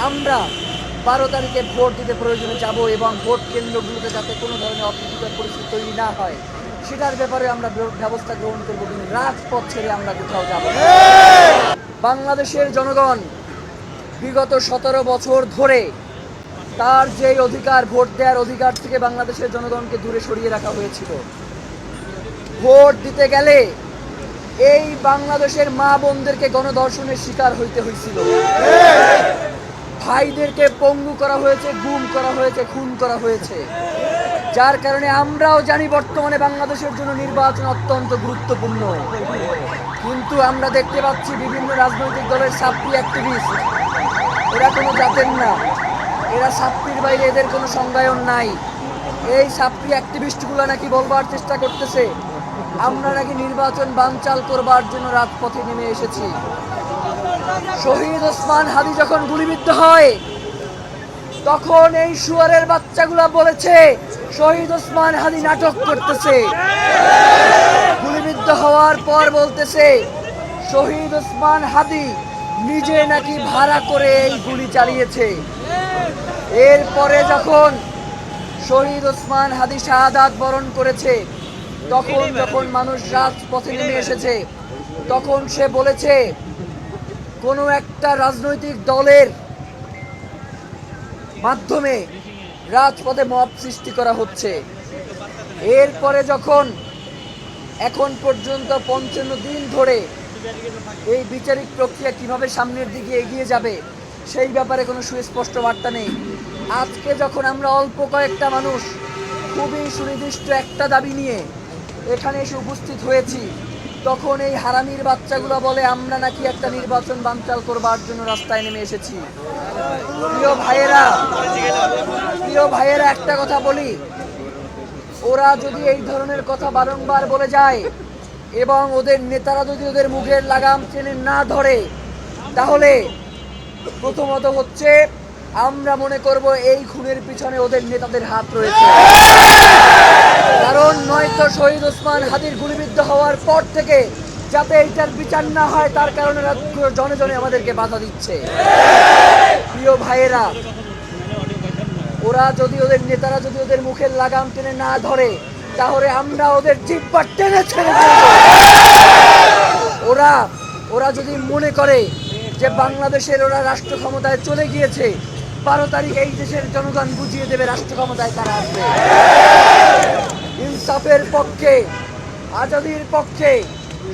আমরা বারো তারিখে ভোট দিতে প্রয়োজনে যাব এবং ভোট কেন্দ্রগুলোতে যাতে কোনো ধরনের অপ্রীতিকর পরিস্থিতি তৈরি না হয়, সেটার ব্যাপারে আমরা ব্য- ব্যবস্থা গ্রহণ করব কিন্তু রাজপথ ছেড়ে আমরা কোথাও যাব বাংলাদেশের জনগণ বিগত সতেরো বছর ধরে তার যে অধিকার, ভোট দেওয়ার অধিকার থেকে বাংলাদেশের জনগণকে দূরে সরিয়ে রাখা হয়েছিল। ভোট দিতে গেলে এই বাংলাদেশের মা বোনদেরকে গণধর্ষণের শিকার হইতে হয়েছিল ভাইদেরকে পঙ্গু করা হয়েছে, গুম করা হয়েছে, খুন করা হয়েছে। যার কারণে আমরাও জানি বর্তমানে বাংলাদেশের জন্য নির্বাচন অত্যন্ত গুরুত্বপূর্ণ। কিন্তু আমরা দেখতে পাচ্ছি বিভিন্ন রাজনৈতিক দলের সাপ্পি অ্যাক্টিভিস্ট। এরা কোনো জাতের না। এরা সাপ্পির বাইরে এদের কোনো সংজ্ঞায়ন নাই। এই সাপ্পি অ্যাক্টিভিস্টগুলো নাকি বলবার চেষ্টা করতেছে, আমরা নাকি নির্বাচন বানচাল করবার জন্য রাজপথে নেমে এসেছি। শহীদ ওসমান হাদি যখন গুলিবিদ্ধ হয়, তখন এই শুয়ারের বাচ্চাগুলা বলেছে, শহীদ ওসমান হাদি নাটক করতেছে। গুলিবিদ্ধ হওয়ার পর বলতেছে, শহীদ ওসমান হাদি নিজে নাকি ভাড়া করে এই গুলি চালিয়েছে। এরপরে যখন শহীদ ওসমান হাদি শাহাদাত বরণ করেছে, তখন যখন মানুষ রাজপথে নেমে এসেছে, তখন সে বলেছে কোনো একটা রাজনৈতিক দলের মাধ্যমে রাজপথে মব সৃষ্টি করা হচ্ছে। এরপরে যখন এখন পর্যন্ত পঞ্চান্ন দিন ধরে এই বিচারিক প্রক্রিয়া কীভাবে সামনের দিকে এগিয়ে যাবে, সেই ব্যাপারে কোনো সুস্পষ্ট বার্তা নেই। আজকে যখন আমরা অল্প কয়েকটা মানুষ খুবই সুনির্দিষ্ট একটা দাবি নিয়ে এখানে এসে উপস্থিত হয়েছি তখন এই হারামির বাচ্চাগুলো বলে, আমরা নাকি একটা নির্বাচন বানচাল করবার জন্য রাস্তায় নেমে এসেছি। প্রিয় ভাইয়েরা প্রিয় ভাইয়েরা, একটা কথা বলি। ওরা যদি এই ধরনের কথা বারংবার বলে যায় এবং ওদের নেতারা যদি ওদের মুখের লাগাম টেনে না ধরে, তাহলে প্রথমত হচ্ছে আমরা মনে করব এই খুনের পিছনে ওদের নেতাদের হাত রয়েছে। কারণ নয়তো শহীদ ওসমান হাদির গুলিবিদ্ধ হওয়ার পর থেকে যাতে এইটার বিচার না হয়, তার কারণে জনে জনে আমাদেরকে বাধা দিচ্ছে। প্রিয় ভাইয়েরা, ওরা যদি ওদের নেতারা যদি ওদের মুখের লাগাম টেনে না ধরে, তাহলে আমরা ওদের জিব্বা টেনে ছেড়ে ওরা ওরা যদি মনে করে যে বাংলাদেশের ওরা রাষ্ট্র ক্ষমতায় চলে গিয়েছে বারো তারিখ এই দেশের জনগণ বুঝিয়ে দেবে রাষ্ট্র ক্ষমতায় তারা আসবে। ইনসাফের পক্ষে, আজাদির পক্ষে,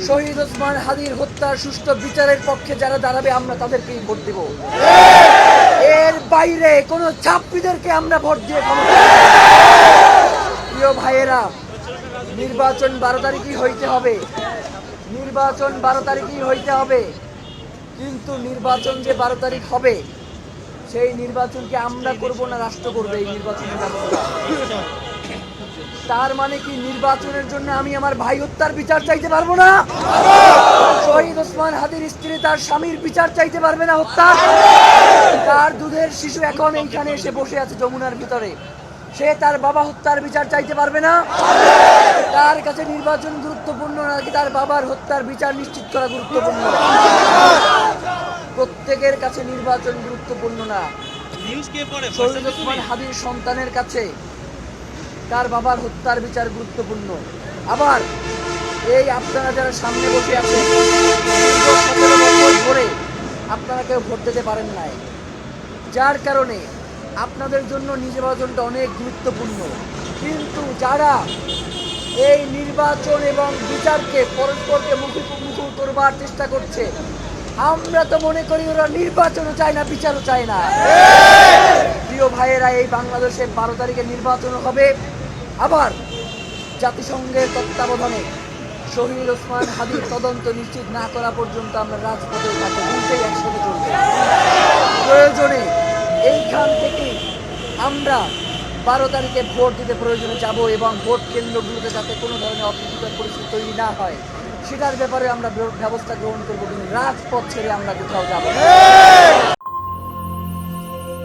শহীদ ওসমান হাদির হত্যার সুষ্ঠু বিচারের পক্ষে যারা দাঁড়াবে, আমরা তাদেরকেই ভোট দেব। এর বাইরে কোন ছাত্রীদেরকে আমরা ভোট দিয়ে। প্রিয় ভাইয়েরা, নির্বাচন বারো তারিখই হইতে হবে। নির্বাচন বারো তারিখই হইতে হবে। কিন্তু নির্বাচন যে বারো তারিখ হবে সেই নির্বাচনকে আমরা করব না, রাষ্ট্র করবে এই নির্বাচনের তার মানে কি নির্বাচনের জন্য আমি আমার ভাই হত্যার বিচার চাইতে পারব না? শহীদ ওসমান হাদির স্ত্রী তার স্বামীর বিচার চাইতে পারবে না হত্যা? তার দুধের শিশু এখন এইখানে এসে বসে আছে যমুনার ভিতরে। সে তার বাবা হত্যার বিচার চাইতে পারবে না? তার কাছে নির্বাচন গুরুত্বপূর্ণ নাকি তার বাবার হত্যার বিচার নিশ্চিত করা গুরুত্বপূর্ণ? প্রত্যেকের কাছে নির্বাচন গুরুত্বপূর্ণ না। শহীদ ওসমান হাদির সন্তানের কাছে তার বাবার হত্যার বিচার গুরুত্বপূর্ণ। আবার এই আপনারা যারা সামনে বসে আছেন দীর্ঘ সতেরো বছর ধরে আপনারা কেউ ভোট দিতে পারেন নাই। যার কারণে আপনাদের জন্য নির্বাচনটা অনেক গুরুত্বপূর্ণ। কিন্তু যারা এই নির্বাচন এবং বিচারকে পরস্পরকে মুখোমুখি করবার চেষ্টা করছে আমরা তো মনে করি ওরা নির্বাচনও চায় না, বিচারও চায় না। প্রিয় ভাইয়েরা, এই বাংলাদেশে বারো তারিখে নির্বাচন হবে। আবার জাতিসংঘের তত্ত্বাবধানে শহীদ ওসমান হাদির তদন্ত নিশ্চিত না করা পর্যন্ত আমরা রাজপথে থাকব দুইটাই একসাথে চলবে প্রয়োজনে এইখান থেকে আমরা বারো তারিখে ভোট দিতে প্রয়োজনে যাব এবং ভোট কেন্দ্রগুলোতে যাতে কোনো ধরনের অপ্রীতিকর পরিস্থিতি তৈরি না হয়। সেটার ব্যাপারে আমরা ব্যবস্থা গ্রহণ করব কিন্তু রাজপথ ছেড়ে আমরা কোথাও যাব।